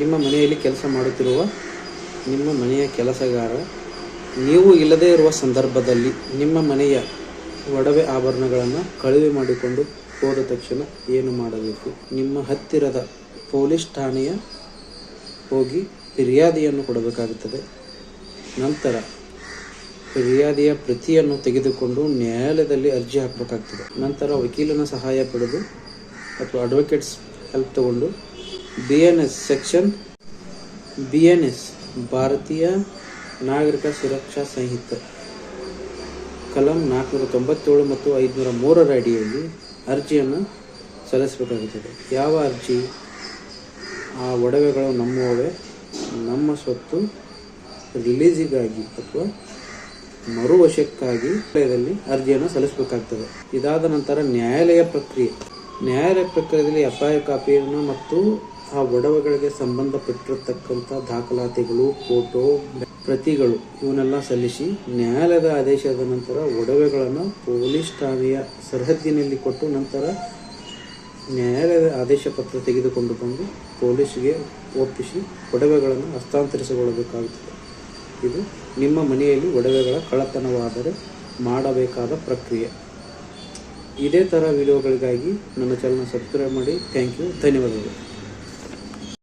ನಿಮ್ಮ ಮನೆಯಲ್ಲಿ ಕೆಲಸ ಮಾಡುತ್ತಿರುವ ನಿಮ್ಮ ಮನೆಯ ಕೆಲಸಗಾರ, ನೀವು ಇಲ್ಲದೇ ಇರುವ ಸಂದರ್ಭದಲ್ಲಿ ನಿಮ್ಮ ಮನೆಯ ಒಡವೆ ಆಭರಣಗಳನ್ನು ಕಳುವೆ ಮಾಡಿಕೊಂಡು ಹೋದ ತಕ್ಷಣ ಏನು ಮಾಡಬೇಕು? ನಿಮ್ಮ ಹತ್ತಿರದ ಪೊಲೀಸ್ ಠಾಣೆಯ ಹೋಗಿ ಫಿರ್ಯಾದಿಯನ್ನು ಕೊಡಬೇಕಾಗುತ್ತದೆ. ನಂತರ ಫಿರ್ಯಾದಿಯ ಪ್ರತಿಯನ್ನು ತೆಗೆದುಕೊಂಡು ನ್ಯಾಯಾಲಯದಲ್ಲಿ ಅರ್ಜಿ ಹಾಕಬೇಕಾಗ್ತದೆ. ನಂತರ ವಕೀಲನ ಸಹಾಯ ಪಡೆದು ಅಥವಾ ಅಡ್ವೊಕೇಟ್ಸ್ ಹೆಲ್ಪ್ ತಗೊಂಡು B N S section B N S Bharatiya Nagarik Suraksha ಸಂಹಿತೆ. ಕಲಂ ನಾಲ್ಕುನೂರ ತೊಂಬತ್ತೇಳು ಮತ್ತು ಐದುನೂರ ಮೂರರ ಅಡಿಯಲ್ಲಿ ಅರ್ಜಿಯನ್ನು ಸಲ್ಲಿಸಬೇಕಾಗುತ್ತದೆ. ಯಾವ ಅರ್ಜಿ? ಆ ಒಡವೆಗಳು ನಮ್ಮವೇ. ನಮ್ಮ ಸ್ವತ್ತು ರಿಲೀಸಿಗಾಗಿ ಅಥವಾ ಮರುವಶಕ್ಕಾಗಿ ನ್ಯಾಯಾಲಯದಲ್ಲಿ ಅರ್ಜಿಯನ್ನು ಸಲ್ಲಿಸಬೇಕಾಗ್ತದೆ. ಇದಾದ ನಂತರ ನ್ಯಾಯಾಲಯ ಪ್ರಕ್ರಿಯೆ. ನ್ಯಾಯಾಲಯ ಪ್ರಕ್ರಿಯೆಯಲ್ಲಿ ಅಪಾಯ ಕಾಪಿಯನ್ನು ಮತ್ತು ಆ ಒಡವೆಗಳಿಗೆ ಸಂಬಂಧಪಟ್ಟಿರತಕ್ಕಂಥ ದಾಖಲಾತಿಗಳು, ಫೋಟೋ, ಪ್ರತಿಗಳು, ಇವನ್ನೆಲ್ಲ ಸಲ್ಲಿಸಿ ನ್ಯಾಯಾಲಯದ ಆದೇಶದ ನಂತರ ಒಡವೆಗಳನ್ನು ಪೊಲೀಸ್ ಠಾಣೆಯ ಸರಹದ್ದಿನಲ್ಲಿ ಕೊಟ್ಟು ನಂತರ ನ್ಯಾಯಾಲಯದ ಆದೇಶ ಪತ್ರ ತೆಗೆದುಕೊಂಡು ಬಂದು ಪೊಲೀಸ್ಗೆ ಒಪ್ಪಿಸಿ ಒಡವೆಗಳನ್ನು ಹಸ್ತಾಂತರಿಸಿಕೊಳ್ಳಬೇಕಾಗುತ್ತದೆ. ಇದು ನಿಮ್ಮ ಮನೆಯಲ್ಲಿ ಒಡವೆಗಳ ಕಳ್ಳತನವಾದರೆ ಮಾಡಬೇಕಾದ ಪ್ರಕ್ರಿಯೆ. ಇದೇ ಥರ ವಿಡಿಯೋಗಳಿಗಾಗಿ ನನ್ನ ಚಾನಲ್ನ ಸಬ್ಸ್ಕ್ರೈಬ್ ಮಾಡಿ. ಥ್ಯಾಂಕ್ ಯು ಧನ್ಯವಾದಗಳು.